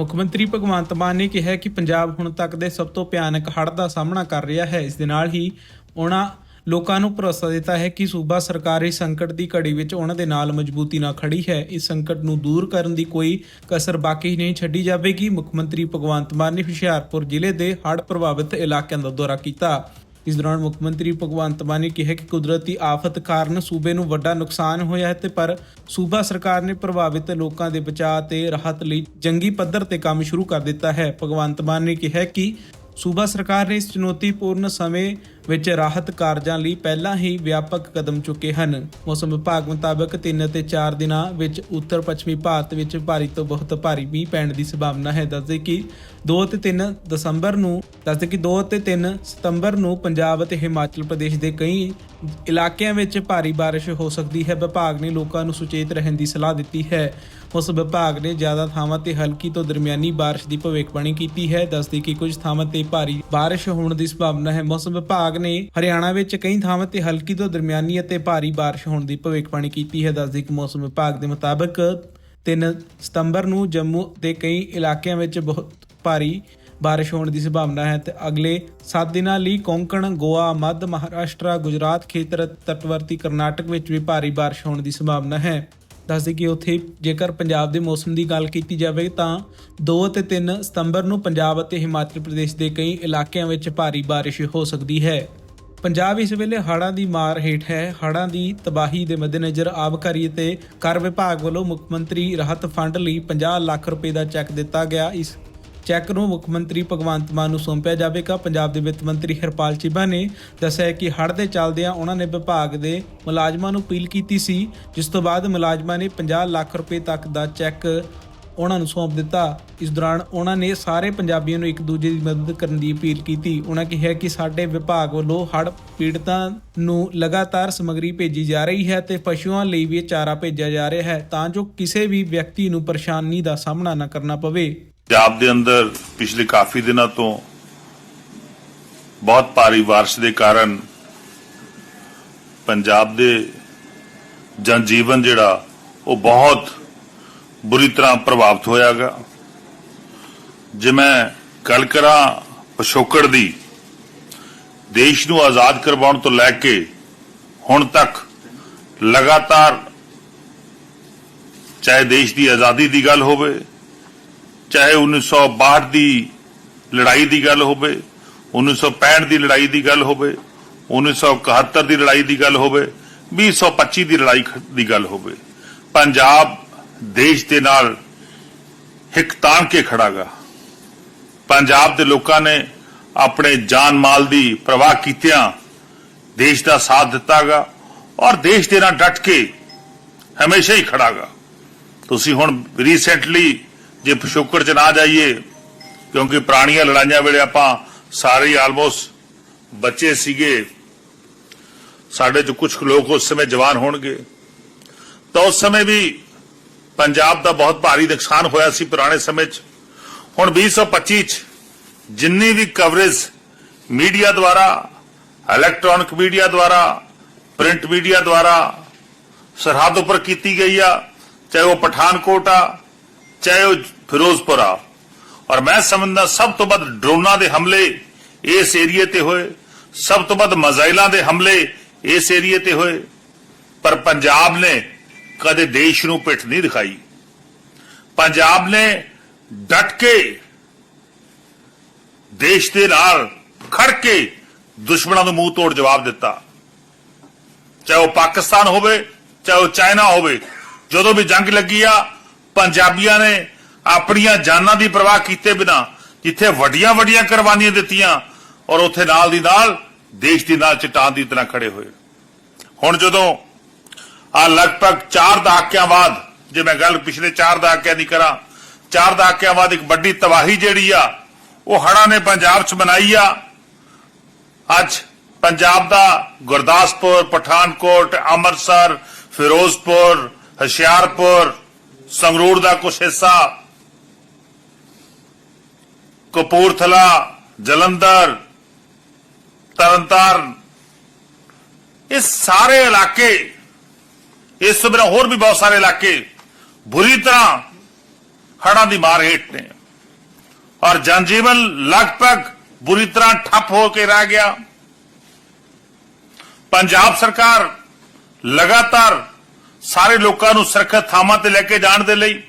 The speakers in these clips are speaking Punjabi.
ਮੁੱਖ ਮੰਤਰੀ ਭਗਵੰਤ ਮਾਨ ਨੇ ਕਿਹਾ ਕਿ ਪੰਜਾਬ ਹੁਣ ਤੱਕ ਦੇ ਸਭ ਤੋਂ ਭਿਆਨਕ ਹੜ੍ਹ ਦਾ ਸਾਹਮਣਾ ਕਰ ਰਿਹਾ ਹੈ। ਇਸ ਦੇ ਨਾਲ ਹੀ ਉਹਨਾਂ ਲੋਕਾਂ ਨੂੰ ਭਰੋਸਾ ਦਿੱਤਾ ਹੈ ਕਿ ਸੂਬਾ ਸਰਕਾਰ ਇਸ ਸੰਕਟ ਦੀ ਘੜੀ ਵਿੱਚ ਉਹਨਾਂ ਦੇ ਨਾਲ ਮਜ਼ਬੂਤੀ ਨਾਲ ਖੜੀ ਹੈ। ਇਸ ਸੰਕਟ ਨੂੰ ਦੂਰ ਕਰਨ ਦੀ ਕੋਈ ਕਸਰ ਬਾਕੀ ਨਹੀਂ ਛੱਡੀ ਜਾਵੇਗੀ। ਮੁੱਖ ਮੰਤਰੀ ਭਗਵੰਤ ਮਾਨ ਨੇ ਹੁਸ਼ਿਆਰਪੁਰ ਜ਼ਿਲ੍ਹੇ ਦੇ ਹੜ੍ਹ ਪ੍ਰਭਾਵਿਤ ਇਲਾਕਿਆਂ ਦਾ ਦੌਰਾ ਕੀਤਾ। ਇਸ ਦੌਰਾਨ ਮੁੱਖ ਮੰਤਰੀ ਭਗਵੰਤ ਮਾਨ ਨੇ ਕਿਹਾ ਕਿ ਕੁਦਰਤੀ ਆਫਤ ਕਾਰਨ ਸੂਬੇ ਨੂੰ ਵੱਡਾ ਨੁਕਸਾਨ ਹੋਇਆ ਹੈ ਤੇ ਪਰ ਸੂਬਾ ਸਰਕਾਰ ਨੇ ਪ੍ਰਭਾਵਿਤ ਲੋਕਾਂ ਦੇ ਬਚਾਅ ਤੇ ਰਾਹਤ ਲਈ ਜੰਗੀ ਪੱਧਰ ਤੇ ਕੰਮ ਸ਼ੁਰੂ ਕਰ ਦਿੱਤਾ ਹੈ। ਭਗਵੰਤ ਮਾਨ ਨੇ ਕਿਹਾ ਕਿ ਸੂਬਾ ਸਰਕਾਰ ਨੇ ਇਸ ਚੁਣੌਤੀਪੂਰਨ ਸਮੇਂ ਵਿੱਚ ਰਾਹਤ ਕਾਰਜਾਂ ਲਈ ਪਹਿਲਾਂ ਹੀ ਵਿਆਪਕ ਕਦਮ ਚੁੱਕੇ ਹਨ ਮੌਸਮ ਵਿਭਾਗ ਮੁਤਾਬਕ 3 ਅਤੇ 4 ਦਿਨਾਂ ਵਿੱਚ ਉੱਤਰ ਪੱਛਮੀ ਭਾਰਤ ਵਿੱਚ ਭਾਰੀ ਤੋਂ ਬਹੁਤ ਭਾਰੀ ਮੀਂਹ ਪੈਣ ਦੀ ਸੰਭਾਵਨਾ ਹੈ ਦੱਸਦੇ ਕਿ 2 ਤੇ 3 ਦਸੰਬਰ ਨੂੰ ਦੱਸਦੇ ਕਿ 2 ਤੇ 3 ਸਤੰਬਰ ਨੂੰ ਪੰਜਾਬ ਅਤੇ ਹਿਮਾਚਲ ਪ੍ਰਦੇਸ਼ ਦੇ ਕਈ ਇਲਾਕਿਆਂ ਵਿੱਚ ਭਾਰੀ بارش ਹੋ ਸਕਦੀ ਹੈ ਵਿਭਾਗ ਨੇ ਲੋਕਾਂ ਨੂੰ ਸੁਚੇਤ ਰਹਿਣ ਦੀ ਸਲਾਹ ਦਿੱਤੀ ਹੈ ਉਸ ਵਿਭਾਗ ਨੇ ਜ਼ਿਆਦਾ ਥਾਵਾਂ ਤੇ ਹਲਕੀ ਤੋਂ ਦਰਮਿਆਨੀ بارش ਦੀ ਭਵਿੱਖਬਾਣੀ ਕੀਤੀ ਹੈ ਦੱਸਦੀ ਕਿ ਕੁਝ ਥਾਵਾਂ ਤੇ ਭਾਰੀ بارش ਹੋਣ ਦੀ ਸੰਭਾਵਨਾ ਹੈ ਮੌਸਮ ਵਿਭਾਗ ਨੇ ਹਰਿਆਣਾ ਵਿੱਚ ਕਈ ਥਾਵਾਂ ਤੇ ਹਲਕੀ ਤੋਂ ਦਰਮਿਆਨੀ ਅਤੇ ਭਾਰੀ بارش ਹੋਣ ਦੀ ਭਵਿੱਖਬਾਣੀ ਕੀਤੀ ਹੈ ਦੱਸਦੀ ਕਿ ਮੌਸਮ ਵਿਭਾਗ ਦੇ ਮੁਤਾਬਕ 3 ਸਤੰਬਰ ਨੂੰ ਜੰਮੂ ਦੇ ਕਈ ਇਲਾਕਿਆਂ ਵਿੱਚ ਬਹੁਤ ਭਾਰੀ ਬਾਰਿਸ਼ ਹੋਣ ਦੀ ਸੰਭਾਵਨਾ ਹੈ ਤੇ ਅਗਲੇ 7 ਦਿਨਾਂ ਲਈ ਕੋਂਕਣ ਗੋਆ ਮੱਧ ਮਹਾਰਾਸ਼ਟਰ ਗੁਜਰਾਤ ਖੇਤਰ ਤਟਵਰਤੀ ਕਰਨਾਟਕ ਵਿੱਚ ਵੀ ਭਾਰੀ ਬਾਰਿਸ਼ ਹੋਣ ਦੀ ਸੰਭਾਵਨਾ ਹੈ ਦੱਸਦੇ ਕਿ ਉੱਥੇ ਜੇਕਰ ਪੰਜਾਬ ਦੇ ਮੌਸਮ ਦੀ ਗੱਲ ਕੀਤੀ ਜਾਵੇ ਤਾਂ 2 ਅਤੇ 3 ਸਤੰਬਰ ਨੂੰ ਪੰਜਾਬ ਅਤੇ ਹਿਮਾਚਲ ਪ੍ਰਦੇਸ਼ ਦੇ ਕਈ ਇਲਾਕਿਆਂ ਵਿੱਚ ਭਾਰੀ ਬਾਰਿਸ਼ ਹੋ ਸਕਦੀ ਹੈ। ਪੰਜਾਬ ਇਸ ਵੇਲੇ ਹੜ੍ਹਾਂ ਦੀ ਮਾਰ ਹੇਠ ਹੈ। ਹੜ੍ਹਾਂ ਦੀ ਤਬਾਹੀ ਦੇ ਮੱਦੇਨਜ਼ਰ ਆਬਕਾਰੀ ਅਤੇ ਕਰ ਵਿਭਾਗ ਵੱਲੋਂ ਮੁੱਖ ਮੰਤਰੀ ਰਾਹਤ ਫੰਡ ਲਈ 50 ਲੱਖ ਰੁਪਏ ਦਾ ਚੈੱਕ ਦਿੱਤਾ ਗਿਆ। ਇਸ ਚੈੱਕ ਨੂੰ ਮੁੱਖ ਮੰਤਰੀ ਭਗਵੰਤ ਮਾਨ ਨੂੰ ਸੌਂਪਿਆ ਜਾਵੇਗਾ। ਪੰਜਾਬ ਦੇ ਵਿੱਤ ਮੰਤਰੀ ਹਰਪਾਲ ਚੀਬਾ ਨੇ ਦੱਸਿਆ ਕਿ ਹੜ੍ਹ ਦੇ ਚੱਲਦਿਆਂ ਉਹਨਾਂ ਨੇ ਵਿਭਾਗ ਦੇ ਮੁਲਾਜ਼ਮਾਂ ਨੂੰ ਅਪੀਲ ਕੀਤੀ ਸੀ, ਜਿਸ ਤੋਂ ਬਾਅਦ ਮੁਲਾਜ਼ਮਾਂ ਨੇ 50 ਲੱਖ ਰੁਪਏ ਤੱਕ ਦਾ ਚੈੱਕ ਉਹਨਾਂ ਨੂੰ ਸੌਂਪ ਦਿੱਤਾ। ਇਸ ਦੌਰਾਨ ਉਹਨਾਂ ਨੇ ਸਾਰੇ ਪੰਜਾਬੀਆਂ ਨੂੰ ਇੱਕ ਦੂਜੇ ਦੀ ਮਦਦ ਕਰਨ ਦੀ ਅਪੀਲ ਕੀਤੀ। ਉਹਨਾਂ ਕਿਹਾ ਕਿ ਸਾਡੇ ਵਿਭਾਗ ਵੱਲੋਂ ਹੜ੍ਹ ਪੀੜਤਾਂ ਨੂੰ ਲਗਾਤਾਰ ਸਮੱਗਰੀ ਭੇਜੀ ਜਾ ਰਹੀ ਹੈ ਤੇ ਪਸ਼ੂਆਂ ਲਈ ਵੀ ਚਾਰਾ ਭੇਜਿਆ ਜਾ ਰਿਹਾ ਹੈ, ਤਾਂ ਜੋ ਕਿਸੇ ਵੀ ਵਿਅਕਤੀ ਨੂੰ ਪਰੇਸ਼ਾਨੀ ਦਾ ਸਾਹਮਣਾ ਨਾ ਕਰਨਾ ਪਵੇ। ਪੰਜਾਬ ਦੇ ਅੰਦਰ ਪਿਛਲੇ ਕਾਫੀ ਦਿਨਾਂ ਤੋਂ ਬਹੁਤ ਭਾਰੀ ਬਾਰਿਸ਼ ਦੇ ਕਾਰਨ ਪੰਜਾਬ ਦੇ ਜਨ ਜੀਵਨ ਜਿਹੜਾ, ਉਹ ਬਹੁਤ ਬੁਰੀ ਤਰ੍ਹਾਂ ਪ੍ਰਭਾਵਿਤ ਹੋਇਆਗਾ ਜੇ ਮੈਂ ਗੱਲ ਕਰਾਂ ਪਿਛੋਕੜ ਦੀ, ਦੇਸ਼ ਨੂੰ ਆਜ਼ਾਦ ਕਰਵਾਉਣ ਤੋਂ ਲੈ ਕੇ ਹੁਣ ਤੱਕ ਲਗਾਤਾਰ ਚਾਹੇ ਦੇਸ਼ ਦੀ ਆਜ਼ਾਦੀ ਦੀ ਗੱਲ ਹੋਵੇ ਚਾਹੇ 1962 ਦੀ ਲੜਾਈ ਦੀ ਗੱਲ ਹੋਵੇ 1965 ਦੀ ਲੜਾਈ ਦੀ ਗੱਲ ਹੋਵੇ 1971 ਦੀ ਲੜਾਈ ਦੀ ਗੱਲ ਹੋਵੇ 2025 ਦੀ ਲੜਾਈ ਦੀ ਗੱਲ ਹੋਵੇ, ਪੰਜਾਬ ਦੇਸ਼ ਦੇ ਨਾਲ ਹਿੱਕ ਤਾਣ ਕੇ ਖੜਾਗਾ ਪੰਜਾਬ ਦੇ ਲੋਕਾਂ ਨੇ ਆਪਣੇ ਜਾਨ ਮਾਲ ਦੀ ਪ੍ਰਵਾਹ ਕੀਤਿਆਂ ਦੇਸ਼ ਦਾ ਸਾਥ ਦਿੱਤਾਗਾ ਔਰ ਦੇਸ਼ ਦੇ ਨਾਲ ਡਟ ਕੇ ਹਮੇਸ਼ਾ ਹੀ ਖੜਾਗਾ ਤੁਸੀਂ ਹੁਣ ਰੀਸੈਂਟਲੀ ਜੇ ਪਿਛੋਕੜ ਚ ਨਾ ਜਾਈਏ, ਕਿਉਂਕਿ ਪੁਰਾਣੀਆਂ ਲੜਾਈਆਂ ਵੇਲੇ ਆਪਾਂ ਸਾਰੇ ਆਲਮੋਸਟ ਬੱਚੇ ਸੀਗੇ। ਸਾਡੇ ਚ ਕੁਝ ਲੋਕ ਉਸ ਸਮੇਂ ਜਵਾਨ ਹੋਣਗੇ। ਤਾਂ ਉਸ ਸਮੇਂ ਵੀ ਪੰਜਾਬ ਦਾ ਬਹੁਤ ਭਾਰੀ ਨੁਕਸਾਨ ਹੋਇਆ ਸੀ ਪੁਰਾਣੇ ਸਮੇਂ ਚ। ਹੁਣ 2025 ਚ ਜਿੰਨੀ ਵੀ ਕਵਰੇਜ ਮੀਡੀਆ ਦੁਆਰਾ ਇਲੈਕਟ੍ਰੋਨਿਕ ਮੀਡੀਆ ਦੁਆਰਾ ਪ੍ਰਿੰਟ ਮੀਡੀਆ ਦੁਆਰਾ ਸਰਹੱਦ ਉੱਪਰ ਕੀਤੀ ਗਈ ਆ, ਚਾਹੇ ਉਹ ਪਠਾਨਕੋਟ ਆ, ਚਾਹੇ ਉਹ ਫਿਰੋਜ਼ਪੁਰਾ ਔਰ ਮੈਂ ਸਮਝਦਾ ਸਭ ਤੋਂ ਵੱਧ ਡਰੋਨਾਂ ਦੇ ਹਮਲੇ ਇਸ ਏਰੀਏ ਤੇ ਹੋਏ, ਸਭ ਤੋਂ ਵੱਧ ਮਜ਼ਾਇਲਾਂ ਦੇ ਹਮਲੇ ਇਸ ਏਰੀਏ ਤੇ ਹੋਏ, ਪਰ ਪੰਜਾਬ ਨੇ ਕਦੇ ਦੇਸ਼ ਨੂੰ ਪਿੱਠ ਨਹੀਂ ਦਿਖਾਈ। ਪੰਜਾਬ ਨੇ ਡਟ ਕੇ ਦੇਸ਼ ਦੇ ਨਾਲ ਖੜ ਕੇ ਦੁਸ਼ਮਣਾਂ ਨੂੰ ਮੂੰਹ ਤੋੜ ਜਵਾਬ ਦਿੱਤਾ। ਚਾਹੇ ਉਹ ਪਾਕਿਸਤਾਨ ਹੋਵੇ, ਚਾਹੇ ਉਹ ਚਾਈਨਾ ਹੋਵੇ, ਜਦੋਂ ਵੀ ਜੰਗ ਲੱਗੀ ਆ, ਪੰਜਾਬੀਆਂ ਨੇ ਆਪਣੀਆਂ ਜਾਨਾਂ ਦੀ ਪਰਵਾਹ ਕੀਤੇ ਬਿਨਾ ਜਿੱਥੇ ਵੱਡੀਆਂ ਵੱਡੀਆਂ ਕੁਰਬਾਨੀਆਂ ਦਿੱਤੀਆਂ ਔਰ ਉੱਥੇ ਨਾਲ ਦੀ ਨਾਲ ਦੇਸ਼ ਦੀ ਨਾਲ ਚਟਾਨ ਦੀ ਤਰ੍ਹਾਂ ਖੜੇ ਹੋਏ। ਹੁਣ ਜਦੋਂ ਆ ਲਗਭਗ 4 ਦਹਾਕਿਆਂ ਬਾਅਦ ਜੇ ਮੈਂ ਗੱਲ ਪਿਛਲੇ 4 ਦਹਾਕਿਆਂ ਦੀ ਕਰਾਂ 4 ਦਹਾਕਿਆਂ ਬਾਅਦ ਇੱਕ ਵੱਡੀ ਤਬਾਹੀ ਜਿਹੜੀ ਆ, ਉਹ ਹੜ੍ਹਾਂ ਨੇ ਪੰਜਾਬ 'ਚ ਬਣਾਈ ਆ। ਅੱਜ ਪੰਜਾਬ ਦਾ ਗੁਰਦਾਸਪੁਰ, ਪਠਾਨਕੋਟ, ਅੰਮ੍ਰਿਤਸਰ, ਫਿਰੋਜ਼ਪੁਰ, ਹੁਸ਼ਿਆਰਪੁਰ, ਸੰਗਰੂਰ ਦਾ ਕੁਝ ਹਿੱਸਾ ਕਪੂਰਥਲਾ, ਜਲੰਧਰ, ਤਰਨਤਾਰਨ ਇਹ ਸਾਰੇ ਇਲਾਕੇ, ਇਸ ਤੋਂ ਬਿਨਾਂ ਹੋਰ ਵੀ ਬਹੁਤ ਸਾਰੇ ਇਲਾਕੇ ਬੁਰੀ ਤਰ੍ਹਾਂ ਹੜਾਂ ਦੀ ਮਾਰ ਹੇਠ ਨੇ। ਔਰ ਜਨਜੀਵਨ ਲਗਭਗ ਬੁਰੀ ਤਰ੍ਹਾਂ ਠੱਪ ਹੋ ਕੇ ਰਹਿ ਗਿਆ। ਪੰਜਾਬ ਸਰਕਾਰ ਲਗਾਤਾਰ ਸਾਰੇ ਲੋਕਾਂ ਨੂੰ ਸੁਰੱਖਿਅਤ ਥਾਵਾਂ ਤੇ ਲੈ ਕੇ ਜਾਣ ਦੇ ਲਈ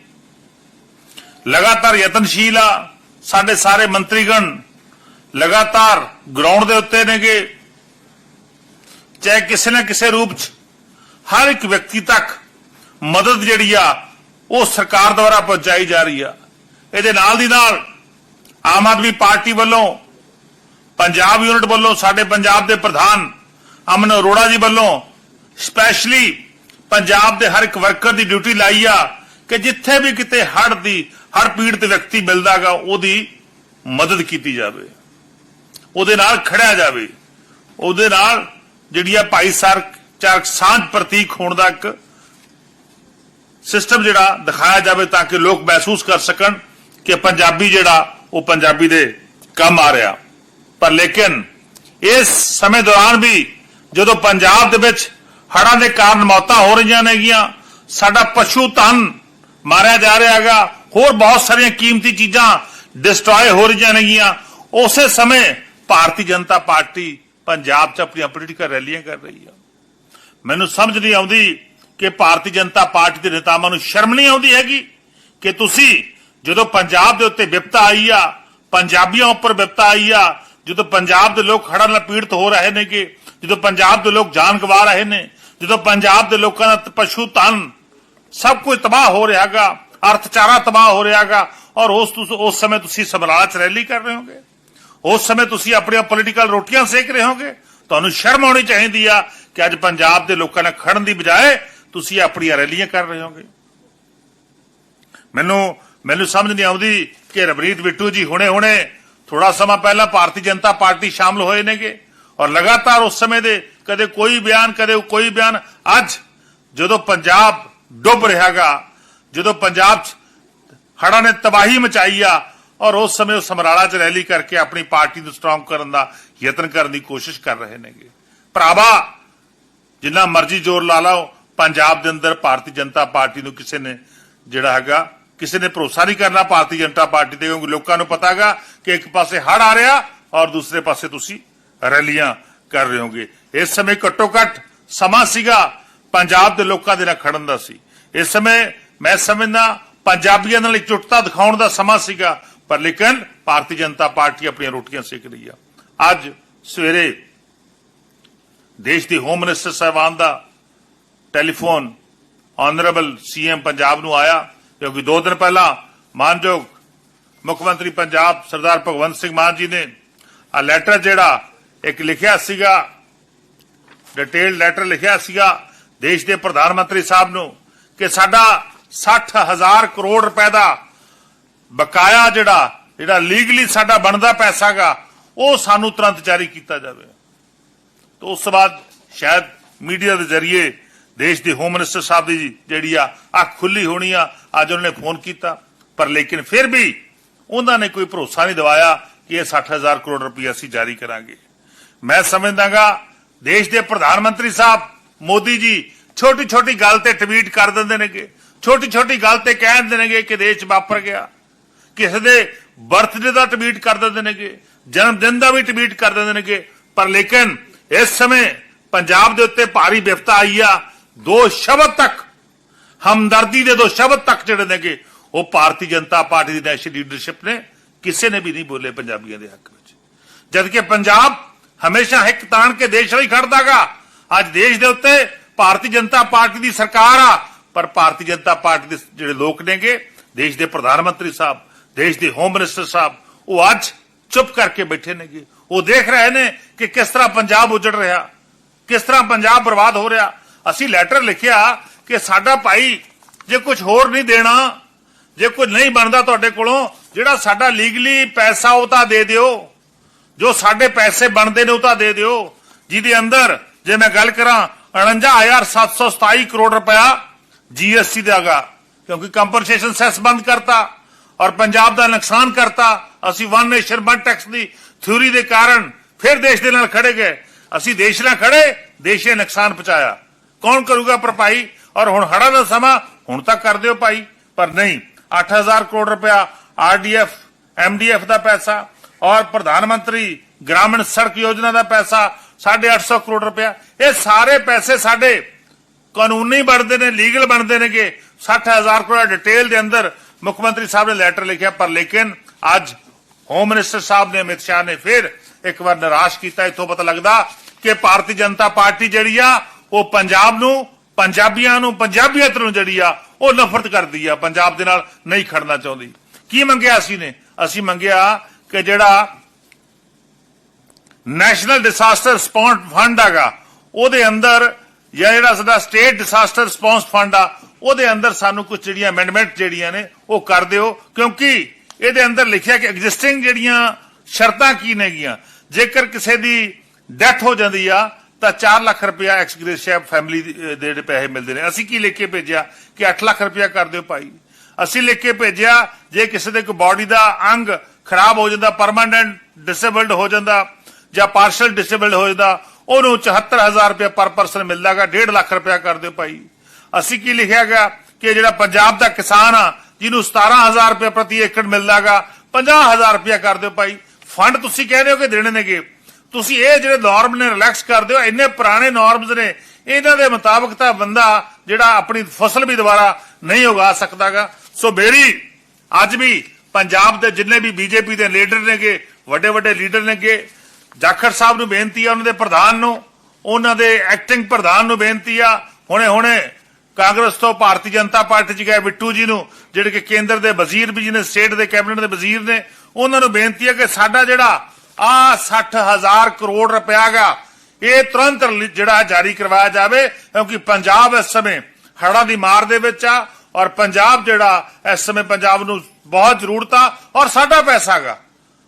ਲਗਾਤਾਰ ਯਤਨਸ਼ੀਲ ਆ। ਸਾਡੇ ਸਾਰੇ ਮੰਤਰੀਗਣ ਲਗਾਤਾਰ ਗਰਾਊਂਡ ਦੇ ਉੱਤੇ ਨੇਗੇ। ਚਾਹੇ ਕਿਸੇ ਨਾ ਕਿਸੇ ਰੂਪ ਚ ਹਰ ਇੱਕ ਵਿਅਕਤੀ ਤੱਕ ਮਦਦ ਜਿਹੜੀ ਆ, ਉਹ ਸਰਕਾਰ ਦੁਆਰਾ ਪਹੁੰਚਾਈ ਜਾ ਰਹੀ ਆ। ਇਹਦੇ ਨਾਲ ਦੀ ਨਾਲ ਆਮ ਆਦਮੀ ਪਾਰਟੀ ਵੱਲੋਂ, ਪੰਜਾਬ ਯੂਨਿਟ ਵੱਲੋਂ, ਸਾਡੇ ਪੰਜਾਬ ਦੇ ਪ੍ਰਧਾਨ ਅਮਨ ਅਰੋੜਾ ਜੀ ਵੱਲੋਂ ਸਪੈਸ਼ਲੀ ਪੰਜਾਬ ਦੇ ਹਰ ਇੱਕ ਵਰਕਰ ਦੀ ਡਿਊਟੀ ਲਾਈ ਆ। ਕਿ ਜਿੱਥੇ ਵੀ ਕਿਤੇ ਹੜ ਦੀ ਹੜ ਪੀੜਤ ਵਿਅਕਤੀ ਮਿਲਦਾਗਾ, ਉਹਦੀ ਮਦਦ ਕੀਤੀ ਜਾਵੇ। ਉਹਦੇ ਨਾਲ ਖੜਿਆ ਜਾਵੇ। ਉਹਦੇ ਨਾਲ ਜਿਹੜੀ ਆ ਭਾਈਚਾਰਕ ਚਾਰਕ ਸਾਂਝ ਪ੍ਰਤੀਕ ਹੋਣ ਦਾ ਇੱਕ ਸਿਸਟਮ ਜਿਹੜਾ ਦਿਖਾਇਆ ਜਾਵੇ ਤਾਂ ਕਿ ਲੋਕ ਮਹਿਸੂਸ ਕਰ ਸਕਣ ਕਿ ਪੰਜਾਬੀ ਜਿਹੜਾ, ਉਹ ਪੰਜਾਬੀ ਦੇ ਕੰਮ ਆ ਰਿਹਾ। ਪਰ ਲੇਕਿਨ ਇਸ ਸਮੇਂ ਦੌਰਾਨ ਵੀ ਜਦੋਂ ਪੰਜਾਬ ਦੇ ਵਿੱਚ ਹੜ੍ਹਾਂ ਦੇ ਕਾਰਨ ਮੌਤਾਂ ਹੋ ਰਹੀਆਂ ਨੇਗੀਆਂ, ਸਾਡਾ ਪਸ਼ੂ ਧਨ ਮਾਰਿਆ ਜਾ ਰਿਹਾ ਹੈਗਾ। ਹੋਰ ਬਹੁਤ ਸਾਰੀਆਂ ਕੀਮਤੀ ਚੀਜ਼ਾਂ ਡਿਸਟਰੋਏ ਹੋ ਰਹੀਆਂ ਨੇਗੀਆਂ। ਉਸੇ ਸਮੇਂ ਭਾਰਤੀ ਜਨਤਾ ਪਾਰਟੀ ਪੰਜਾਬ 'ਚ ਆਪਣੀਆਂ ਪੋਲੀਟੀਕਲ ਰੈਲੀਆਂ ਕਰ ਰਹੀ ਆ। ਮੈਨੂੰ ਸਮਝ ਨਹੀਂ ਆਉਂਦੀ ਕਿ ਭਾਰਤੀ ਜਨਤਾ ਪਾਰਟੀ ਦੇ ਨੇਤਾਵਾਂ ਨੂੰ ਸ਼ਰਮ ਨਹੀਂ ਆਉਂਦੀ ਹੈਗੀ ਕਿ ਤੁਸੀਂ ਜਦੋਂ ਪੰਜਾਬ ਦੇ ਉੱਤੇ ਵਿਪਤਾ ਆਈ ਆ, ਪੰਜਾਬੀਆਂ ਉੱਪਰ ਵਿਪਤਾ ਆਈ ਆ, ਜਦੋਂ ਪੰਜਾਬ ਦੇ ਲੋਕ ਹੜ੍ਹਾਂ ਨਾਲ ਪੀੜਤ ਹੋ ਰਹੇ ਨੇਗੇ, ਜਦੋਂ ਪੰਜਾਬ ਦੇ ਲੋਕ ਜਾਨ ਗਵਾ ਰਹੇ ਨੇ, ਜਦੋਂ ਪੰਜਾਬ ਦੇ ਲੋਕਾਂ ਦਾ ਪਸ਼ੂ ਧਨ ਸਭ ਕੁਝ ਤਬਾਹ ਹੋ ਰਿਹਾਗਾ ਅਰਥਚਾਰਾ ਤਬਾਹ ਹੋ ਰਿਹਾਗਾ, ਔਰ ਉਸ ਉਸ ਸਮੇਂ ਤੁਸੀਂ ਸਮਰਾਲਾ ਚ ਰੈਲੀ ਕਰ ਰਹੇ ਹੋਗੇ। ਉਸ ਸਮੇਂ ਤੁਸੀਂ ਆਪਣੀਆਂ ਪੋਲੀਟੀਕਲ ਰੋਟੀਆਂ ਸੇਕ ਰਹੇ ਹੋਗੇ। ਤੁਹਾਨੂੰ ਸ਼ਰਮ ਆਉਣੀ ਚਾਹੀਦੀ ਆ ਕਿ ਅੱਜ ਪੰਜਾਬ ਦੇ ਲੋਕਾਂ ਨਾਲ ਖੜਨ ਦੀ ਬਜਾਏ ਤੁਸੀਂ ਆਪਣੀਆਂ ਰੈਲੀਆਂ ਕਰ ਰਹੇ ਹੋਗੇ। ਮੈਨੂੰ ਮੈਨੂੰ ਸਮਝ ਨਹੀਂ ਆਉਂਦੀ ਕਿ ਰਬਰੀਤ ਬਿੱਟੂ ਜੀ ਹੁਣੇ ਹੁਣੇ ਥੋੜਾ ਸਮਾਂ ਪਹਿਲਾਂ ਭਾਰਤੀ ਜਨਤਾ ਪਾਰਟੀ ਸ਼ਾਮਲ ਹੋਏ ਨੇਗੇ, ਔਰ ਲਗਾਤਾਰ ਉਸ ਸਮੇਂ ਦੇ ਕਦੇ ਕੋਈ ਬਿਆਨ, ਕਦੇ ਕੋਈ ਬਿਆਨ। ਅੱਜ ਜਦੋਂ ਪੰਜਾਬ ਡੁੱਬ ਰਿਹਾਗਾ। ਜਦੋਂ ਪੰਜਾਬ 'ਚ ਹੜ੍ਹਾਂ ਨੇ ਤਬਾਹੀ ਮਚਾਈ ਆ ਔਰ ਉਸ ਸਮੇਂ ਉਹ ਸਮਰਾਲਾ 'ਚ ਰੈਲੀ ਕਰਕੇ ਆਪਣੀ ਪਾਰਟੀ ਨੂੰ ਸਟਰੋਂਗ ਕਰਨ ਦਾ ਯਤਨ ਕਰਨ ਦੀ ਕੋਸ਼ਿਸ਼ ਕਰ ਰਹੇ ਨੇਗੇ। ਭਰਾਵਾ, ਜਿੰਨਾ ਮਰਜ਼ੀ ਜ਼ੋਰ ਲਾ ਲਓ, ਪੰਜਾਬ ਦੇ ਅੰਦਰ ਭਾਰਤੀ ਜਨਤਾ ਪਾਰਟੀ ਨੂੰ ਕਿਸੇ ਨੇ ਜਿਹੜਾ ਹੈਗਾ, ਕਿਸੇ ਨੇ ਭਰੋਸਾ ਨਹੀਂ ਕਰਨਾ ਭਾਰਤੀ ਜਨਤਾ ਪਾਰਟੀ ਤੇ, ਕਿਉਂਕਿ ਲੋਕਾਂ ਨੂੰ ਪਤਾ ਹੈਗਾ ਕਿ ਇੱਕ ਪਾਸੇ ਹੜ ਆ ਰਿਹਾ ਔਰ ਦੂਸਰੇ ਪਾਸੇ ਤੁਸੀਂ ਰੈਲੀਆਂ ਕਰ ਰਹੇ ਹੋਗੇ। ਇਸ ਸਮੇਂ ਘੱਟੋ ਘੱਟ ਸਮਾਂ ਸੀਗਾ ਪੰਜਾਬ ਦੇ ਲੋਕਾਂ ਦੇ ਨਾਲ ਖੜਨ ਦਾ ਸੀ। ਇਸ ਸਮੇਂ ਮੈਂ ਸਮਝਦਾ ਪੰਜਾਬੀਆਂ ਨਾਲ ਇਕਜੁੱਟਤਾ ਦਿਖਾਉਣ ਦਾ ਸਮਾਂ ਸੀਗਾ, ਪਰ ਲੇਕਿਨ ਭਾਰਤੀ ਜਨਤਾ ਪਾਰਟੀ ਆਪਣੀਆਂ ਰੋਟੀਆਂ ਸੇਕ ਰਹੀ ਆ। ਅੱਜ ਸਵੇਰੇ ਦੇਸ਼ ਦੇ ਹੋਮ ਮਿਨਿਸਟਰ ਸਾਹਿਬਾਨ ਦਾ ਟੈਲੀਫੋਨ ਆਨਰੇਬਲ ਸੀਐਮ ਪੰਜਾਬ ਨੂੰ ਆਇਆ, ਕਿਉਂਕਿ ਦੋ ਦਿਨ ਪਹਿਲਾਂ ਮਾਨਯੋਗ ਮੁੱਖ ਮੰਤਰੀ ਪੰਜਾਬ ਸਰਦਾਰ ਭਗਵੰਤ ਸਿੰਘ ਮਾਨ ਜੀ ਨੇ ਆ ਲੈਟਰ ਜਿਹੜਾ ਇੱਕ ਲਿਖਿਆ ਸੀਗਾ ਡਿਟੇਲ ਲੈਟਰ ਲਿਖਿਆ ਸੀਗਾ ਦੇਸ਼ ਦੇ ਪ੍ਰਧਾਨ ਮੰਤਰੀ ਸਾਹਿਬ ਨੂੰ ਕਿ ਸਾਡਾ 60000 ਕਰੋੜ ਰੁਪਏ ਦਾ ਬਕਾਇਆ ਜਿਹੜਾ ਜਿਹੜਾ ਲੀਗਲੀ ਸਾਡਾ ਬਣਦਾ ਪੈਸਾਗਾ ਉਹ ਸਾਨੂੰ ਤੁਰੰਤ ਜਾਰੀ ਕੀਤਾ ਜਾਵੇ। ਤੋਂ ਉਸ ਤੋਂ ਬਾਅਦ ਸ਼ਾਇਦ ਮੀਡੀਆ ਦੇ ਜ਼ਰੀਏ ਦੇਸ਼ ਦੇ ਹੋਮ ਮਿਨਿਸਟਰ ਸਾਹਿਬ ਦੀ ਜਿਹੜੀ ਆ ਅੱਖ ਖੁੱਲੀ ਹੋਣੀ ਆ, ਅੱਜ ਉਹਨਾਂ ਨੇ ਫੋਨ ਕੀਤਾ। ਪਰ ਲੇਕਿਨ ਫਿਰ ਵੀ ਉਹਨਾਂ ਨੇ ਕੋਈ ਭਰੋਸਾ ਨਹੀਂ ਦਿਵਾਇਆ ਕਿ ਇਹ 60000 ਕਰੋੜ ਰੁਪਏ ਅਸੀਂ ਜਾਰੀ ਕਰਾਂਗੇ। ਮੈਂ ਸਮਝਦਾਗਾ, ਦੇਸ਼ ਦੇ ਪ੍ਰਧਾਨ ਮੰਤਰੀ ਸਾਹਿਬ ਮੋਦੀ ਜੀ ਛੋਟੀ ਛੋਟੀ ਗੱਲ ਤੇ ਟਵੀਟ ਕਰ ਦਿੰਦੇ ਨੇਗੇ। ਛੋਟੀ ਛੋਟੀ ਗੱਲ ਤੇ ਕਹਿ ਦਿੰਦੇ ਨੇਗੇ ਕਿ ਦੇਸ਼ ਵਾਪਰ ਗਿਆ। ਕਿਸੇ ਦੇ ਬਰਥਡੇ ਦਾ ਟਵੀਟ ਕਰ ਦਿੰਦੇ ਨੇਗੇ। ਜਨਮ ਦਿਨ ਦਾ ਵੀ ਟਵੀਟ ਕਰ ਦਿੰਦੇ ਨੇਗੇ। ਪਰ ਲੇਕਿਨ ਇਸ ਸਮੇਂ ਪੰਜਾਬ ਦੇ ਉੱਤੇ ਭਾਰੀ ਵਿਪਤਾ ਆਈ ਆ। ਦੋ ਸ਼ਬਦ ਤੱਕ, ਹਮਦਰਦੀ ਦੇ ਦੋ ਸ਼ਬਦ ਤੱਕ ਜਿਹੜੇ ਨੇਗੇ, ਉਹ ਭਾਰਤੀ ਜਨਤਾ ਪਾਰਟੀ ਦੀ ਨੈਸ਼ਨਲ ਲੀਡਰਸ਼ਿਪ ਨੇ ਕਿਸੇ ਨੇ ਵੀ ਨਹੀਂ ਬੋਲੇ ਪੰਜਾਬੀਆਂ ਦੇ ਹੱਕ ਵਿੱਚ। ਜਦਕਿ ਪੰਜਾਬ ਹਮੇਸ਼ਾ ਹਿੱਕ ਤਾਣ ਕੇ ਦੇਸ਼ ਲਈ ਖੜਦਾਗਾ। ਅੱਜ ਦੇਸ਼ ਦੇ ਉੱਤੇ ਭਾਰਤੀ ਜਨਤਾ ਪਾਰਟੀ ਦੀ ਸਰਕਾਰ ਆ, ਪਰ ਭਾਰਤੀ ਜਨਤਾ ਪਾਰਟੀ ਦੇ ਜਿਹੜੇ ਲੋਕ ਨੇਗੇ, ਦੇਸ਼ ਦੇ ਪ੍ਰਧਾਨ ਮੰਤਰੀ ਸਾਹਿਬ, ਦੇਸ਼ ਦੇ ਹੋਮ ਮਿਨਿਸਟਰ ਸਾਹਿਬ, ਉਹ ਅੱਜ ਚੁੱਪ ਕਰਕੇ ਬੈਠੇ ਨੇਗੇ। ਉਹ ਦੇਖ ਰਹੇ ਨੇ ਕਿ ਕਿਸ ਤਰ੍ਹਾਂ ਪੰਜਾਬ ਉਜੜ ਰਿਹਾ, ਕਿਸ ਤਰ੍ਹਾਂ ਪੰਜਾਬ ਬਰਬਾਦ ਹੋ ਰਿਹਾ। ਅਸੀਂ ਲੈਟਰ ਲਿਖਿਆ ਕਿ ਸਾਡਾ ਭਾਈ ਜੇ ਕੁਝ ਹੋਰ ਨਹੀਂ ਦੇਣਾ, ਜੇ ਕੁਝ ਨਹੀਂ ਬਣਦਾ ਤੁਹਾਡੇ ਕੋਲੋਂ, ਜਿਹੜਾ ਸਾਡਾ ਲੀਗਲੀ ਪੈਸਾ ਉਹ ਤਾਂ ਦੇ ਦਿਓ। ਜੋ ਸਾਡੇ ਪੈਸੇ ਬਣਦੇ ਨੇ ਉਹ ਤਾਂ ਦੇ ਦਿਓ। ਜਿਹਦੇ ਅੰਦਰ ਜੇ ਮੈਂ ਗੱਲ ਕਰਾਂ 49727 ਕਰੋੜ ਰੁਪਇਆ ਜੀਐਸਟੀ ਦਾਗਾ ਕਿਉਂਕਿ ਕੰਪਨਸੇਸ਼ਨ ਸੈਸ ਬੰਦ ਕਰਤਾ ਔਰ ਪੰਜਾਬ ਦਾ ਨੁਕਸਾਨ ਕਰਤਾ। ਅਸੀਂ ਵਨ ਨੇਸ਼ਨ ਵਨ ਟੈਕਸ ਦੀ ਥਿਊਰੀ ਦੇ ਕਾਰਨ ਫਿਰ ਦੇਸ਼ ਦੇ ਨਾਲ ਖੜੇ ਗਏ। ਅਸੀਂ ਦੇਸ਼ ਨਾਲ ਖੜੇ, ਦੇਸ਼ ਨੇ ਨੁਕਸਾਨ ਪਹੁੰਚਾਇਆ। ਕੌਣ ਕਰੂਗਾ ਭਰਪਾਈ? ਔਰ ਹੁਣ ਹੜਾ ਦਾ ਸਮਾਂ, ਹੁਣ ਤੱਕ ਕਰ ਦਿਓ ਭਾਈ, ਪਰ ਨਹੀਂ। 8000 ਕਰੋੜ ਰੁਪਇਆ ਆਰਡੀਐਫ ਐਮਡੀਐਫ ਦਾ ਪੈਸਾ ਔਰ ਪ੍ਰਧਾਨ ਮੰਤਰੀ ਗ੍ਰਾਮੀਣ ਸੜਕ ਯੋਜਨਾ ਦਾ ਪੈਸਾ 850 ਕਰੋੜ ਰੁਪਇਆ। ਇਹ ਸਾਰੇ ਪੈਸੇ ਸਾਡੇ ਕਾਨੂੰਨੀ ਬਣਦੇ ਨੇ, ਲੀਗਲ ਬਣਦੇ ਨੇਗੇ। 60000 ਕਰੋੜ ਡਿਟੇਲ ਦੇ ਅੰਦਰ ਮੁੱਖ ਮੰਤਰੀ ਸਾਹਿਬ ਨੇ ਲੈਟਰ ਲਿਖਿਆ, ਪਰ ਲੇਕਿਨ ਅੱਜ ਹੋਮ ਮਿਨਿਸਟਰ ਸਾਹਿਬ ਨੇ, ਅਮਿਤ ਸ਼ਾਹ ਨੇ ਫਿਰ ਇੱਕ ਵਾਰ ਨਿਰਾਸ਼ ਕੀਤਾ। ਇਥੋਂ ਪਤਾ ਲੱਗਦਾ ਕਿ ਭਾਰਤੀ ਜਨਤਾ ਪਾਰਟੀ ਜਿਹੜੀ ਆ, ਉਹ ਪੰਜਾਬ ਨੂੰ, ਪੰਜਾਬੀਆਂ ਨੂੰ, ਪੰਜਾਬੀਅਤ ਨੂੰ ਜਿਹੜੀ ਆ, ਉਹ ਨਫ਼ਰਤ ਕਰਦੀ ਆ। ਪੰਜਾਬ ਦੇ ਨਾਲ ਨਹੀਂ ਖੜਨਾ ਚਾਹੁੰਦੀ। ਕੀ ਮੰਗਿਆ ਅਸੀਂ ਨੇ? ਅਸੀਂ ਮੰਗਿਆ ਕਿ ਜਿਹੜਾ ਨੈਸ਼ਨਲ ਡਿਸਾਸਟਰ ਰਿਸਪੌਂਸ ਫੰਡ ਹੈਗਾ, ਉਹਦੇ ਅੰਦਰ ਜਾਂ ਜਿਹੜਾ ਸਾਡਾ ਸਟੇਟ ਡਿਸਾਸਟਰ ਰਿਸਪੌਂਸ ਫੰਡ ਆ, ਉਹਦੇ ਅੰਦਰ ਸਾਨੂੰ ਕੁਝ ਜਿਹੜੀਆਂ ਅਮੈਂਡਮੈਂਟ ਜਿਹੜੀਆਂ ਨੇ, ਉਹ ਕਰ ਦਿਓ। ਕਿਉਂਕਿ ਇਹਦੇ ਅੰਦਰ ਲਿਖਿਆ ਕਿ ਐਗਜ਼ਿਸਟਿੰਗ ਜਿਹੜੀਆਂ ਸ਼ਰਤਾਂ ਕੀ ਨੇਗੀਆਂ। ਜੇਕਰ ਕਿਸੇ ਦੀ ਡੈਥ ਹੋ ਜਾਂਦੀ ਆ, ਤਾਂ 4 ਲੱਖ ਰੁਪਇਆ ਐਕਸਗ੍ਰੇਸ਼ੀਆ ਫੈਮਿਲੀ ਦੇ ਜਿਹੜੇ ਪੈਸੇ ਮਿਲਦੇ ਨੇ। ਅਸੀਂ ਕੀ ਲਿਖ ਕੇ ਭੇਜਿਆ ਕਿ 8 ਲੱਖ ਰੁਪਇਆ ਕਰ ਦਿਓ ਭਾਈ। ਅਸੀਂ ਲਿਖ ਕੇ ਭੇਜਿਆ, ਜੇ ਕਿਸੇ ਦੇ ਕੋਈ ਬਾਡੀ ਦਾ ਅੰਗ ਖਰਾਬ ਹੋ ਜਾਂਦਾ ਪਰਮਾਨੈਂਟ ਡਿਸੇਬਲਡ ਹੋ ਜਾਂਦਾ ਜਾਂ ਪਾਰਸ਼ਲ ਡਿਸੇਬਲਡ ਹੋ ਜਾਂਦਾ, ਉਹਨੂੰ 74000 ਰੁਪਏ ਪਰ ਪਰਸਨ ਮਿਲਦਾਗਾ 1.5 ਲੱਖ ਰੁਪਇਆ ਕਰ ਦਿਓ ਭਾਈ। ਅਸੀਂ ਕੀ ਲਿਖਿਆ ਗਿਆ ਕਿ ਜਿਹੜਾ ਪੰਜਾਬ ਦਾ ਕਿਸਾਨ ਆ, ਜਿਹਨੂੰ 17000 ਰੁਪਏ ਪ੍ਰਤੀ ਏਕੜ ਮਿਲਦਾਗਾ 50000 ਰੁਪਇਆ ਕਰ ਦਿਓ ਭਾਈ। ਫੰਡ ਤੁਸੀਂ ਕਹਿੰਦੇ ਹੋ ਕਿ ਦੇਣੇ ਨੇਗੇ? ਤੁਸੀਂ ਇਹ ਜਿਹੜੇ ਨਾਰਮ ਨੇ ਰਿਲੈਕਸ ਕਰ ਦਿਓ, ਇੰਨੇ ਪੁਰਾਣੇ ਨਾਰਮਸ ਨੇ, ਇਹਨਾਂ ਦੇ ਮੁਤਾਬਕ ਤਾਂ ਬੰਦਾ ਜਿਹੜਾ ਆਪਣੀ ਫਸਲ ਵੀ ਦੁਬਾਰਾ ਨਹੀਂ ਉਗਾ ਸਕਦਾਗਾ ਸੋ ਮੇਰੀ ਅੱਜ ਵੀ ਪੰਜਾਬ ਦੇ ਜਿੰਨੇ ਵੀ ਬੀਜੇਪੀ ਦੇ ਲੀਡਰ ਨੇਗੇ ਵੱਡੇ ਵੱਡੇ ਲੀਡਰ ਨੇਗੇ ਜਾਖੜ ਸਾਹਿਬ ਨੂੰ ਬੇਨਤੀ ਆ, ਉਹਨਾਂ ਦੇ ਪ੍ਰਧਾਨ ਨੂੰ, ਉਹਨਾਂ ਦੇ ਐਕਟਿੰਗ ਪ੍ਰਧਾਨ ਨੂੰ ਬੇਨਤੀ ਆ, ਹੁਣੇ ਹੁਣੇ ਕਾਂਗਰਸ ਤੋਂ ਭਾਰਤੀ ਜਨਤਾ ਪਾਰਟੀ ਚ ਗਏ ਬਿੱਟੂ ਜੀ ਨੂੰ, ਜਿਹੜੇ ਕਿ ਕੇਂਦਰ ਦੇ ਵਜ਼ੀਰ ਵੀ ਜੀ ਸਟੇਟ ਦੇ ਕੈਬਨਿਟ ਦੇ ਵਜ਼ੀਰ ਨੇ, ਉਹਨਾਂ ਨੂੰ ਬੇਨਤੀ ਹੈ ਕਿ ਸਾਡਾ ਜਿਹੜਾ ਆ 60000 ਕਰੋੜ ਰੁਪਇਆ ਗਾ ਇਹ ਤੁਰੰਤ ਰਿਲੀ- ਜਿਹੜਾ ਜਾਰੀ ਕਰਵਾਇਆ ਜਾਵੇ, ਕਿਉਂਕਿ ਪੰਜਾਬ ਇਸ ਸਮੇਂ ਹੜ੍ਹਾਂ ਦੀ ਮਾਰ ਦੇ ਵਿੱਚ ਆ, ਔਰ ਪੰਜਾਬ ਜਿਹੜਾ ਇਸ ਸਮੇਂ ਪੰਜਾਬ ਨੂੰ ਬਹੁਤ ਜ਼ਰੂਰਤ ਆ, ਔਰ ਸਾਡਾ ਪੈਸਾ ਗਾ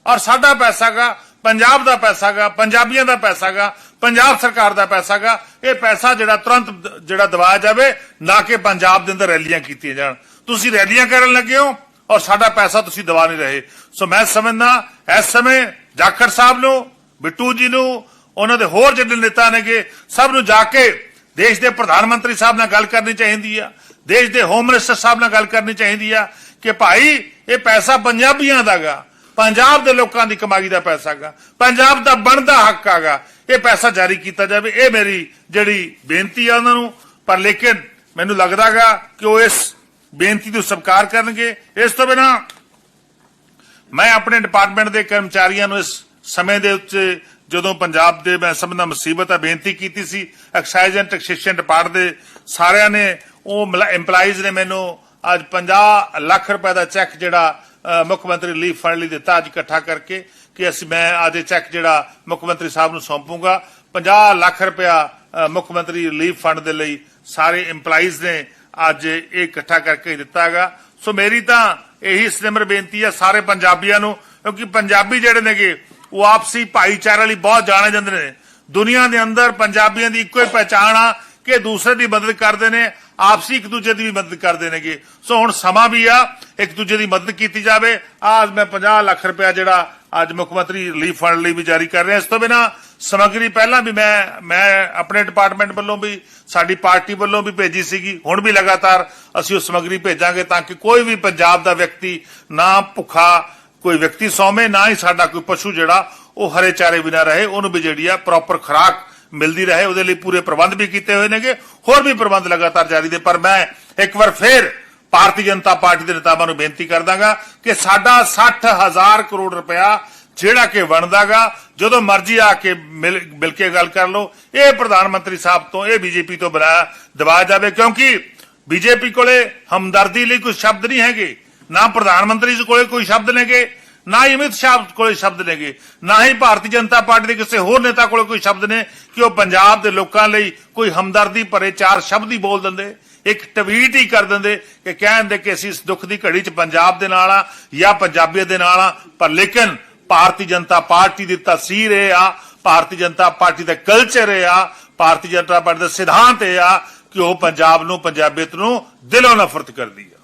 ਔਰ ਸਾਡਾ ਪੈਸਾ ਗਾ ਪੰਜਾਬ ਦਾ ਪੈਸਾ ਗਾ, ਪੰਜਾਬੀਆਂ ਦਾ ਪੈਸਾ ਗਾ, ਪੰਜਾਬ ਸਰਕਾਰ ਦਾ ਪੈਸਾ ਗਾ, ਇਹ ਪੈਸਾ ਜਿਹੜਾ ਤੁਰੰਤ ਜਿਹੜਾ ਦਵਾਇਆ ਜਾਵੇ ਨਾ ਕਿ ਪੰਜਾਬ ਦੇ ਅੰਦਰ ਰੈਲੀਆਂ ਕੀਤੀਆਂ ਜਾਣ। ਤੁਸੀਂ ਰੈਲੀਆਂ ਕਰਨ ਲੱਗੇ ਹੋ ਔਰ ਸਾਡਾ ਪੈਸਾ ਤੁਸੀਂ ਦਵਾ ਨਹੀਂ ਰਹੇ। ਸੋ ਮੈਂ ਸਮਝਦਾ, ਇਸ ਸਮੇਂ ਜਾਖੜ ਸਾਹਿਬ ਨੂੰ, ਬਿੱਟੂ ਜੀ ਨੂੰ, ਉਹਨਾਂ ਦੇ ਹੋਰ ਜਿਹੜੇ ਨੇਤਾ ਨੇਗੇ, ਸਭ ਨੂੰ ਜਾ ਕੇ ਦੇਸ਼ ਦੇ ਪ੍ਰਧਾਨ ਮੰਤਰੀ ਸਾਹਿਬ ਨਾਲ ਗੱਲ ਕਰਨੀ ਚਾਹੀਦੀ ਆ। ਦੇਸ਼ ਦੇ ਹੋਮ ਮਿਨਿਸਟਰ ਸਾਹਿਬ ਨਾਲ ਗੱਲ ਕਰਨੀ ਚਾਹੀਦੀ ਆ ਕਿ ਭਾਈ, ਇਹ ਪੈਸਾ ਪੰਜਾਬੀਆਂ ਦਾਗਾ ਪੰਜਾਬ ਦੇ ਲੋਕਾਂ ਦੀ ਕਮਾਈ ਦਾ ਪੈਸਾ ਗਾ ਪੰਜਾਬ ਦਾ ਬਣਦਾ ਹੱਕ ਹੈਗਾ। ਇਹ ਪੈਸਾ ਜਾਰੀ ਕੀਤਾ ਜਾਵੇ। ਇਹ ਮੇਰੀ ਜਿਹੜੀ ਬੇਨਤੀ ਆ ਉਹਨਾਂ ਨੂੰ, ਪਰ ਲੇਕਿਨ ਮੈਨੂੰ ਲੱਗਦਾਗਾ ਕਿ ਉਹ ਇਸ ਬੇਨਤੀ ਨੂੰ ਸਵੀਕਾਰ ਕਰਨਗੇ। ਇਸ ਤੋਂ ਬਿਨਾ ਮੈਂ ਆਪਣੇ ਡਿਪਾਰਟਮੈਂਟ ਦੇ ਕਰਮਚਾਰੀਆਂ ਨੂੰ ਇਸ ਸਮੇਂ ਦੇ ਉੱਤੇ ਜਦੋਂ ਪੰਜਾਬ ਦੇ ਮੈਂ ਸਮਝਦਾ ਮੁਸੀਬਤ ਆ, ਬੇਨਤੀ ਕੀਤੀ ਸੀ, ਐਕਸਾਈਜ਼ ਐਂਡ ਟੈਕਸੇਸ਼ਨ ਡਿਪਾਰਟ ਦੇ ਸਾਰਿਆਂ ਨੇ, ਉਹ EMPLOYEES ਨੇ ਮੈਨੂੰ ਅੱਜ 50 ਲੱਖ ਰੁਪਏ ਦਾ ਚੈੱਕ ਜਿਹੜਾ ਮੁੱਖ ਮੰਤਰੀ ਰਿਲੀਫ ਫੰਡ ਲਈ ਦਿੱਤਾ ਅੱਜ ਇਕੱਠਾ ਕਰਕੇ ਕਿ ਅਸੀਂ ਮੈਂ ਅੱਜ ਇਹ ਚੈੱਕ ਜਿਹੜਾ ਮੁੱਖ ਮੰਤਰੀ ਸਾਹਿਬ ਨੂੰ ਸੌਂਪੂਗਾ। 50 ਲੱਖ ਰੁਪਇਆ ਮੁੱਖ ਮੰਤਰੀ ਰਿਲੀਫ ਫੰਡ ਦੇ ਲਈ ਸਾਰੇ EMPLOYEES ਨੇ ਅੱਜ ਇਹ ਇਕੱਠਾ ਕਰਕੇ ਦਿੱਤਾਗਾ। ਸੋ ਮੇਰੀ ਤਾਂ ਇਹੀ ਸਿਮਰ ਬੇਨਤੀ ਹੈ ਸਾਰੇ ਪੰਜਾਬੀਆਂ ਨੂੰ, ਕਿਉਂਕਿ ਪੰਜਾਬੀ ਜਿਹੜੇ ਨੇਗੇ, ਉਹ ਆਪਸੀ ਭਾਈਚਾਰੇ ਲਈ ਬਹੁਤ ਜਾਣੇ ਜਾਂਦੇ ਨੇ। ਦੁਨੀਆ ਦੇ ਅੰਦਰ ਪੰਜਾਬੀਆਂ ਦੀ ਇੱਕੋ ਹੀ ਪਹਿਚਾਣ ਆ ਕਿ ਦੂਸਰੇ ਦੀ ਮਦਦ ਕਰਦੇ ਨੇ ਆਪਸੀ ਇੱਕ ਦੂਜੇ ਦੀ ਵੀ ਮਦਦ ਕਰਦੇ ਨੇਗੇ। ਸੋ ਹੁਣ ਸਮਾਂ ਵੀ ਆ, ਇੱਕ ਦੂਜੇ ਦੀ ਮਦਦ ਕੀਤੀ ਜਾਵੇ। ਅੱਜ ਮੈਂ 50 ਲੱਖ ਰੁਪਇਆ ਜਿਹੜਾ ਅੱਜ ਮੁੱਖ ਮੰਤਰੀ ਰਿਲੀਫ ਫੰਡ ਲਈ ਵੀ ਜਾਰੀ ਕਰ ਰਿਹਾ। ਇਸ ਤੋਂ ਬਿਨਾ ਸਮੱਗਰੀ ਪਹਿਲਾਂ ਵੀ ਮੈਂ ਮੈਂ ਆਪਣੇ ਡਿਪਾਰਟਮੈਂਟ ਵੱਲੋਂ ਵੀ, ਸਾਡੀ ਪਾਰਟੀ ਵੱਲੋਂ ਵੀ ਭੇਜੀ ਸੀਗੀ। ਹੁਣ ਵੀ ਲਗਾਤਾਰ ਅਸੀਂ ਉਹ ਸਮੱਗਰੀ ਭੇਜਾਂਗੇ ਤਾਂ ਕਿ ਕੋਈ ਵੀ ਪੰਜਾਬ ਦਾ ਵਿਅਕਤੀ ਨਾ ਭੁੱਖਾ ਕੋਈ ਵਿਅਕਤੀ ਸੌਵੇਂ, ਨਾ ਹੀ ਸਾਡਾ ਕੋਈ ਪਸ਼ੂ ਜਿਹੜਾ ਉਹ ਹਰੇ ਚਾਰੇ ਬਿਨਾ ਰਹੇ। ਉਹਨੂੰ ਵੀ ਜਿਹੜੀ ਆ ਪ੍ਰੋਪਰ ਖੁਰਾਕ ਮਿਲਦੀ ਰਹੇ, ਉਹਦੇ ਲਈ ਪੂਰੇ ਪ੍ਰਬੰਧ ਵੀ ਕੀਤੇ ਹੋਏ ਨੇਗੇ, ਹੋਰ ਵੀ ਪ੍ਰਬੰਧ ਲਗਾਤਾਰ ਜਾਰੀ ਨੇ ਪਰ ਮੈਂ ਇੱਕ ਵਾਰ ਫੇਰ ਭਾਰਤੀ ਜਨਤਾ ਪਾਰਟੀ ਦੇ ਨੇਤਾਵਾਂ ਨੂੰ ਬੇਨਤੀ ਕਰਦਾਗਾ ਕਿ ਸਾਡਾ 60000 ਕਰੋੜ ਰੁਪਇਆ ਜਿਹੜਾ ਕਿ ਬਣਦਾਗਾ, ਜਦੋਂ ਮਰਜ਼ੀ ਆ ਕੇ ਮਿਲ ਮਿਲ ਕੇ ਗੱਲ ਕਰ ਲਓ, ਇਹ ਪ੍ਰਧਾਨ ਮੰਤਰੀ ਸਾਹਿਬ ਤੋਂ, ਇਹ ਬੀਜੇਪੀ ਤੋਂ ਬਣਾਇਆ ਦਬਾਇਆ ਜਾਵੇ, ਕਿਉਂਕਿ ਬੀਜੇਪੀ ਕੋਲੇ ਹਮਦਰਦੀ ਲਈ ਕੋਈ ਸ਼ਬਦ ਨਹੀਂ ਹੈਗੇ, ਨਾ ਪ੍ਰਧਾਨ ਮੰਤਰੀ ਜੀ ਕੋਲੇ ਕੋਈ ਸ਼ਬਦ ਨੇਗੇ ਨਾ ਹੀ ਅਮਿਤ ਸ਼ਾਹ ਕੋਲੇ ਸ਼ਬਦ ਨੇਗੇ, ਨਾ ਹੀ ਭਾਰਤੀ ਜਨਤਾ ਪਾਰਟੀ ਦੇ ਕਿਸੇ ਹੋਰ ਨੇਤਾ ਕੋਲੇ ਕੋਈ ਸ਼ਬਦ ਨੇ ਕਿ ਉਹ ਪੰਜਾਬ ਦੇ ਲੋਕਾਂ ਲਈ ਕੋਈ ਹਮਦਰਦੀ ਭਰੇ ਚਾਰ ਸ਼ਬਦ ਹੀ ਬੋਲ ਦਿੰਦੇ, ਇੱਕ ਟਵੀਟ ਹੀ ਕਰ ਦਿੰਦੇ ਕਿ ਕਹਿੰਦੇ ਕਿ ਅਸੀਂ ਇਸ ਦੁੱਖ ਦੀ ਘੜੀ 'ਚ ਪੰਜਾਬ ਦੇ ਨਾਲ ਆ ਜਾਂ ਪੰਜਾਬੀਅਤ ਦੇ ਨਾਲ ਆ, ਪਰ ਲੇਕਿਨ ਭਾਰਤੀ ਜਨਤਾ ਪਾਰਟੀ ਦੀ ਤਸਵੀਰ ਇਹ ਆ, ਭਾਰਤੀ ਜਨਤਾ ਪਾਰਟੀ ਦਾ ਕਲਚਰ ਇਹ ਆ, ਭਾਰਤੀ ਜਨਤਾ ਪਾਰਟੀ ਦਾ ਸਿਧਾਂਤ ਇਹ ਆ ਕਿ ਉਹ ਪੰਜਾਬ ਨੂੰ, ਪੰਜਾਬੀਅਤ ਨੂੰ ਦਿਲੋਂ ਨਫ਼ਰਤ ਕਰਦੀ ਹੈ।